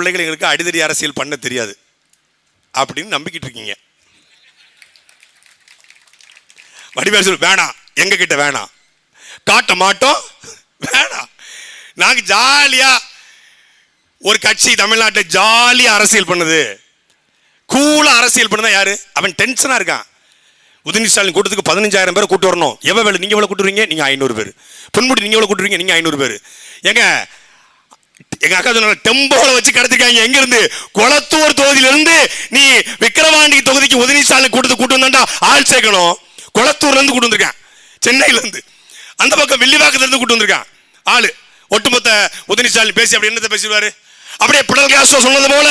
பிள்ளைகள் எங்களுக்கு அடிதடி அரசியல் பண்ண தெரியாது அப்படின்னு நம்பிக்கிட்டு இருக்கீங்க. வடிவேல் சொல்லு வேணாம் எங்க கிட்ட வேணாம் காட்ட மாட்டோம். வேணாம் நாங்க ஜாலியா ஒரு கட்சி தமிழ்நாட்டில் ஜாலியா அரசியல் பண்ணுது. கூலா அரசியல் பண்ணதா யாரு? அவன் டென்ஷனா இருக்கான். உதயநிதி ஸ்டாலின் கூட்டத்துக்கு பதினஞ்சாயிரம் பேர் கூட்டு வரணும். எவ்வளவு வேலை நீங்க எவ்வளவு கூட்டுறீங்க? நீங்க ஐநூறு பேர். பொன்முடி நீங்க எவ்வளவு கூட்டுறீங்க? நீங்க ஐநூறு பேர். எங்க எங்க அக்கா சொன்ன டெம்போல வச்சு கடத்திருக்காங்க. எங்க இருந்து குளத்தூர் தொகுதியில இருந்து நீ விக்கிரவாண்டி தொகுதிக்கு உதயநிதி ஸ்டாலின் கூட்டு வந்தாண்டா ஆள் சேர்க்கணும். குளத்தூர்ல இருந்து கூட்டு வந்திருக்கான். சென்னையில இருந்து அந்த பக்கம் வில்லிவாக்கத்துல இருந்து கூட்டு வந்திருக்கான். ஆளு. ஒட்டுமொத்த உதயநிதி ஸ்டாலின் பேசி அப்படி என்னத்தை பேசிடுவாரு? அப்படியே பிடல் கேஸ்ட்ரோ சொன்னது போல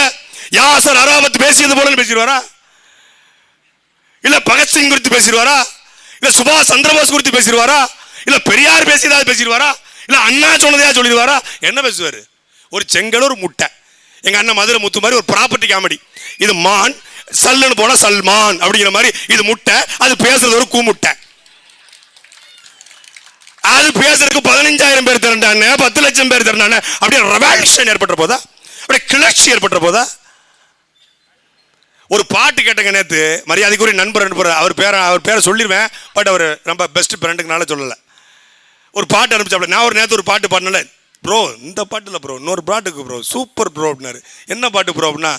யாசர் அராமத் பேசியது போல பேசிடுவாரா? இல்ல பகத்சிங் குறித்து பேசிடுவாரா? இல்ல சுபாஷ் சந்திரபோஸ் குறித்து பேசிடுவாரா? இல்ல பெரியார் பேசியதாவது பேசிடுவாரா? இல்ல அண்ணா சொன்னதையா சொல்லிடுவாரா? என்ன பேசுவாரு? ஒரு செங்கல் ஒரு முட்டை. எங்கள் அண்ணன் மதுரை முத்து மாதிரி ஒரு ப்ராப்பர்ட்டி காமெடி இது மான் சல்லுன்னு போனால் சல்மான் அப்படிங்கிற மாதிரி இது முட்டை அது பேசுறது ஒரு கூமுட்டை. அது பேசுறதுக்கு பதினஞ்சாயிரம் பேர் திரண்டானே பத்து லட்சம் பேர் திரண்டானே அப்படியே ரெவல்யூஷன் ஏற்பட்ட போதா? அப்படியே கிளர்ச்சி ஏற்பட்ட போதா? ஒரு பாட்டு கேட்டங்க நேற்று மரியாதைக்குரிய நண்பர் நண்பர் அவர் பேரை அவர் பேரை சொல்லிடுவேன் பட் அவர் ரொம்ப பெஸ்ட் ஃப்ரெண்டுக்குனால சொல்லலை. ஒரு பாட்டு அனுப்பிச்சாப்ல நான் ஒரு நேற்று ஒரு பாட்டு பாடினல ப்ரோ இந்த பாட்டில் ப்ரோ இன்னொரு பாட்டுக்கு ப்ரோ சூப்பர் ப்ரோ அப்படின்னாரு. என்ன பாட்டு ப்ரோ அப்படின்னா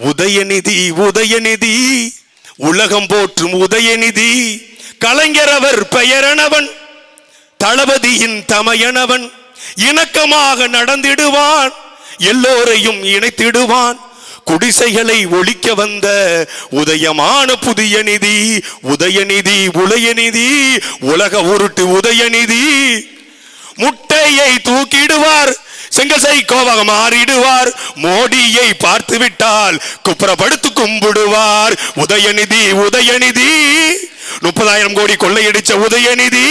உதயநிதி உதயநிதி உலகம் போற்றும் உதயநிதி கலைஞரவர் பெயரனவன் தளபதியின் தமையனவன் இணக்கமாக நடந்திடுவான் எல்லோரையும் இணைத்திடுவான் குடிசைகளை ஒழிக்க வந்த உதயமான புதிய நிதி உதயநிதி உலயநிதி உலக உருட்டு உதயநிதி. முட்டையை தூக்கிடுவார். செங்கசை கோவாக மாறிடுவார். மோடியை பார்த்து விட்டால் குப்புறப்படுத்து கும்பிடுவார். உதயநிதி உதயநிதி. முப்பதாயிரம் கோடி கொள்ளையடிச்ச உதயநிதி.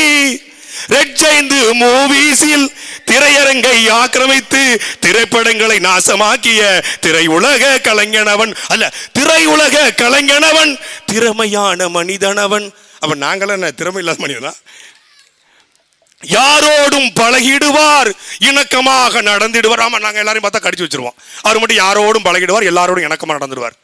ரெட் ஜெயந்து மூவிஸில் திரையரங்கை ஆக்கிரமித்து திரைப்படங்களை நாசமாக்கிய திரையுலக கலைஞனவன் அல்ல திரையுலக கலைஞனவன் திறமையான மனிதனவன். அவன் நாங்கள என்ன திறமை இல்லாத மனிதனா? யாரோடும் பழகிடுவார். இணக்கமாக நடந்திடுவார். ஆமா நாங்க எல்லாரையும் பார்த்தா கடிச்சு வச்சிருவோம். அவர் மட்டும் யாரோடும் பழகிடுவார் எல்லாரோடும் இணக்கமாக நடந்துடுவார்.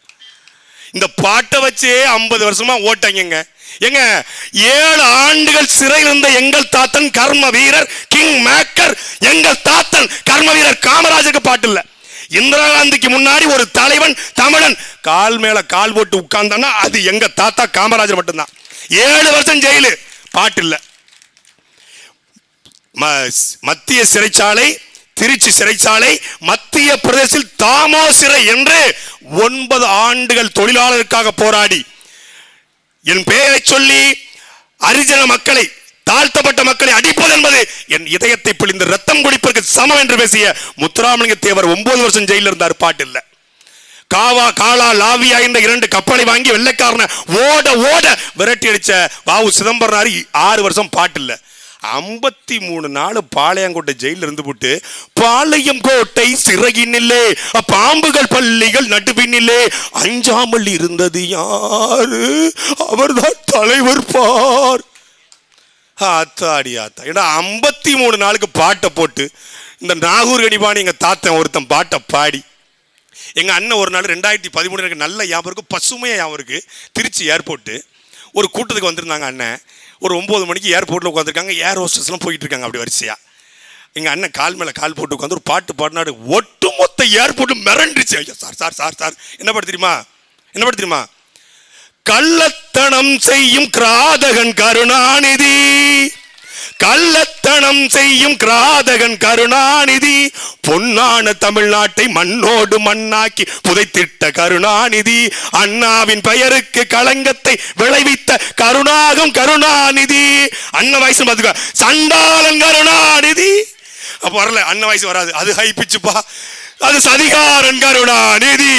இந்த பாட்டை வச்சே ஐம்பது வருஷமா ஓட்டங்க எங்க? ஏழு ஆண்டுகள் சிறையில் இருந்த எங்கள் தாத்தன் கர்ம வீரர் கிங் மேக்கர் எங்கள் தாத்தன் கர்ம வீரர் காமராஜருக்கு பாட்டு இல்ல. இந்திரா காந்திக்கு முன்னாடி ஒரு தலைவன் தமிழன். கால் மேல கால் போட்டு உட்கார்ந்தான்னா அது எங்க தாத்தா காமராஜர் மட்டும்தான். ஏழு வருஷம் ஜெயிலு. பாட்டு இல்லை. மத்திய சிறைச்சாலை திருச்சி சிறைச்சாலை மத்திய பிரதேசத்தில் தாமோ சிறை என்று ஒன்பது ஆண்டுகள் தொழிலாளருக்காக போராடி. என் பெயரை சொல்லி அரிஜன மக்களை தாழ்த்தப்பட்ட மக்களை அடிப்பது என்பது என் இதயத்தை பிழிந்து ரத்தம் குடிப்பதற்கு சமம் என்று பேசிய முத்துராமலிங்க தேவர் ஒன்பது வருஷம் ஜெயிலில் இருந்தார் பாட்டு காவா காலா லாவியா என்ற இரண்டு கப்பலை வாங்கி வெள்ளைக்காரனை ஓட ஓட விரட்டி அடிச்ச வாவு சிதம்பரனார் ஆறு வருஷம் பாட்டு இல்லை ஐம்பத்தி மூணு நாள் பாளையங்கோட்டை ஜெயில இருந்து போட்டு பாளையம் கோட்டை சிறையினில்லே பாம்புகள் பள்ளிகள் நடுவினிலே அஞ்சாமல் இருந்தது யாரு? அவர்தான் தலைவர் பார். ஆத்தாடி ஆத்தா. ஏன்னா ஐம்பத்தி மூணு நாளுக்கு பாட்டை போட்டு இந்த நாகூர் கணிபாணி எங்கள் தாத்தன் ஒருத்தன் பாட்டை பாடி எங்கள் அண்ணன் ஒரு நாள் ரெண்டாயிரத்தி பதிமூணு எனக்கு நல்ல ஞாபகம் இருக்குது பசுமையாக ஞாபகம் இருக்குது திருச்சி ஏர்போர்ட்டு ஒரு கூட்டத்துக்கு வந்திருந்தாங்க அண்ணன். ஒரு ஒன்பது மணிக்கு ஏர்போர்ட்டில் உட்காந்துருக்காங்க ஏர் ஹோஸ்டஸ்லாம் போயிட்டு இருக்காங்க அப்படி வரிசையாக எங்கள் அண்ணன் கால் மேலே கால் போட்டு உட்காந்து ஒரு பாட்டு பாடினாடு ஒட்டுமொத்த ஏர்போர்ட்டு மிரண்டுச்சு. ஐயா சார் சார் சார் சார். என்ன பாட்டு தெரியுமா? என்ன பாட்டு தெரியுமா? கள்ளத்தனம் செய்யும் கிராதகன் கருணாநிதி. கள்ளத்தனம் செய்யும் கிராதகன் கருணாநிதி. பொன்னான தமிழ்நாட்டை மண்ணோடு மண்ணாக்கி புதைத்திட்ட கருணாநிதி அண்ணாவின் பெயருக்கு களங்கத்தை விளைவித்த கருணாகம் கருணாநிதி. அண்ணன் வயசு பார்த்துக்க சண்டாளன் கருணாநிதி. வரல அண்ணன் வயசு வராது. அது ஹைப்பிச்சுப்பா அது சதிகாரன் கருணாநிதி.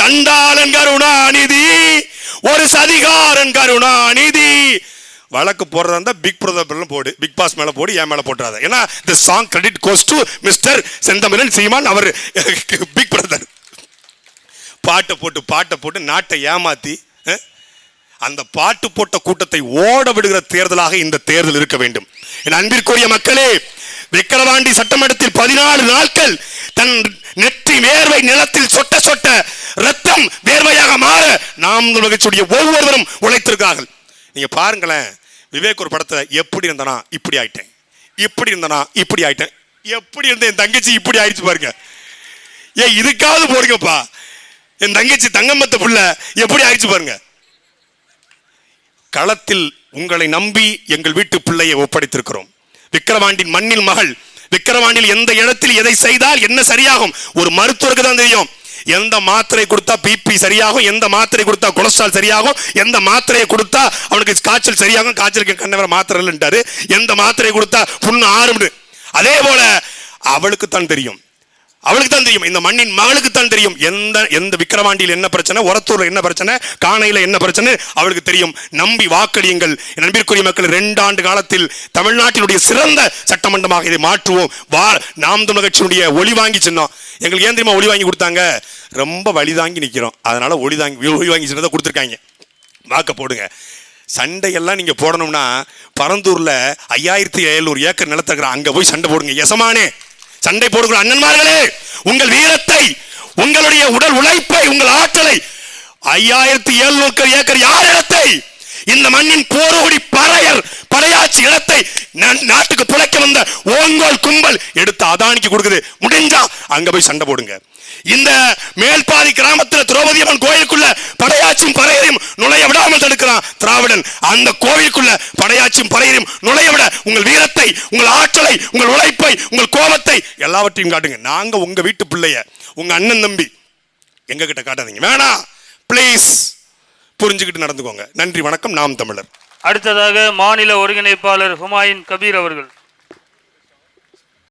சண்டாளன் கருணாநிதி ஒரு சதிகாரன் கருணாநிதி. வழக்கு போடுறதா இருந்தால் பிக் பிரதர் போடு பிக் பாஸ் மேலே போடு என் மேலே போட்டுறாத. ஏன்னா இந்த song credit goes to mister Senthamizhan Seeman our big brother பாட்டை போட்டு பாட்டை போட்டு நாட்டை ஏமாத்தி அந்த பாட்டு போட்ட கூட்டத்தை ஓட விடுகிற தேர்தலாக இந்த தேர்தல் இருக்க வேண்டும். என் அன்பிற்குரிய மக்களே விக்கிரவாண்டி சட்டமன்றத்தில் பதினாலு நாட்கள் தன் நெற்றி வேர்வை நிலத்தில் சொட்ட சொட்ட ரத்தம் வேர்வையாக மாற நாம் நிகழ்ச்சியுடைய ஒவ்வொருவரும் உழைத்திருக்கார்கள் நீங்கள் பாருங்களேன். விவேக் ஒரு படத்தை எப்படி இருந்தனா இப்படி ஆயிட்டேன். இப்படி இருந்தனா இப்படி ஆயிட்டேன். எப்படி இருந்த என் தங்கச்சி இப்படி ஆயிடுச்சு பாருங்க. ஏ இதுக்காவது போடுங்கப்பா. என் தங்கச்சி தங்கம்மத்த புள்ள எப்படி ஆயிடுச்சு பாருங்க. களத்தில் உங்களை நம்பி எங்கள் வீட்டு பிள்ளையை ஒப்படைத்திருக்கிறோம். விக்கிரவாண்டின் மண்ணில் மகள் விக்கிரவாண்டில் எந்த இடத்தில் எதை செய்தால் என்ன சரியாகும்? ஒரு மருத்துவருக்கு தான் தெரியும். எந்த மாத்திரை கொடுத்தா பிபி சரியாகும்? எந்த மாத்திரை கொடுத்தா கொலஸ்ட்ரால் சரியாகும்? எந்த மாத்திரையை கொடுத்தா அவனுக்கு காய்ச்சல் சரியாகும்? காய்ச்சலுக்கு கண்ணவர மாத்திரை இல்லைன்ட்டாரு. எந்த மாத்திரை கொடுத்தா புண்ணு ஆறும்னு. அதே போல அவளுக்கு தான் தெரியும். அவளுக்கு தான் தெரியும். இந்த மண்ணின் மகளுக்கு தான் தெரியும். எந்த எந்த விக்கிரவாண்டியில் என்ன பிரச்சனை? உரத்தூர்ல என்ன பிரச்சனை? காணையில என்ன பிரச்சனை? அவளுக்கு தெரியும். நம்பி வாக்களியுங்கள். நம்பிற்குரிய மக்கள் ரெண்டு ஆண்டு காலத்தில் தமிழ்நாட்டினுடைய சிறந்த சட்டமன்றமாக இதை மாற்றுவோம். வா நாம் தமிழ் கட்சியினுடைய ஒளி வாங்கி சின்னோம். எங்களுக்கு ஏன் தெரியுமா ஒளி வாங்கி கொடுத்தாங்க? ரொம்ப வழி தாங்கி நிற்கிறோம் அதனால் ஒளி தாங்கி ஒளி வாங்கி சின்னதை கொடுத்துருக்காங்க. வாக்க போடுங்க. சண்டையெல்லாம் நீங்கள் போடணும்னா பரந்தூரில் ஐயாயிரத்தி ஏழுநூறு ஏக்கர் நிலத்தக்குற அங்கே போய் சண்டை போடுங்க. எசமானே சண்டை போடுகிற அண்ணன்மார்களே உங்கள் வீரத்தை உங்களுடைய உடல் உழைப்பை உங்கள் ஆற்றலை ஐயாயிரத்தி ஏழுநூறு ஏக்கர் யார் இடத்தை இந்த மண்ணின் போரோடி பறையர் படையாட்சி இடத்தை நாட்டுக்கு பிழைக்க வந்த ஓங்கோல் கும்பல் எடுத்து அதானிக்கு கொடுக்குது. முடிஞ்சா அங்க போய் சண்டை போடுங்க. இந்த மேல்பாதி கிராமத்தில் திரௌபதி அம்மன் கோயிலுக்குள்ள படையாச்சியும் பறையரையும் நுழைய விடாமல் தடுக்கிறான் திராவிடன். அந்த கோவிலுக்குள்ள படையாச்சியும் பறையரையும் நுழைய விட உங்கள் வீரத்தை உங்கள் ஆற்றலை உங்கள் உழைப்பை உங்கள் கோபத்தை எல்லாவற்றையும் காட்டுங்க. நாங்க உங்க வீட்டு பிள்ளைய உங்க அண்ணன் தம்பி எங்க கிட்ட காட்டாதீங்க. வேணாம். ப்ளீஸ் புரிஞ்சுக்கிட்டு நடந்துக்கோங்க. நன்றி வணக்கம். நாம் தமிழர். அடுத்ததாக மாநில ஒருங்கிணைப்பாளர் ஹுமாயூன் கபீர் அவர்கள்.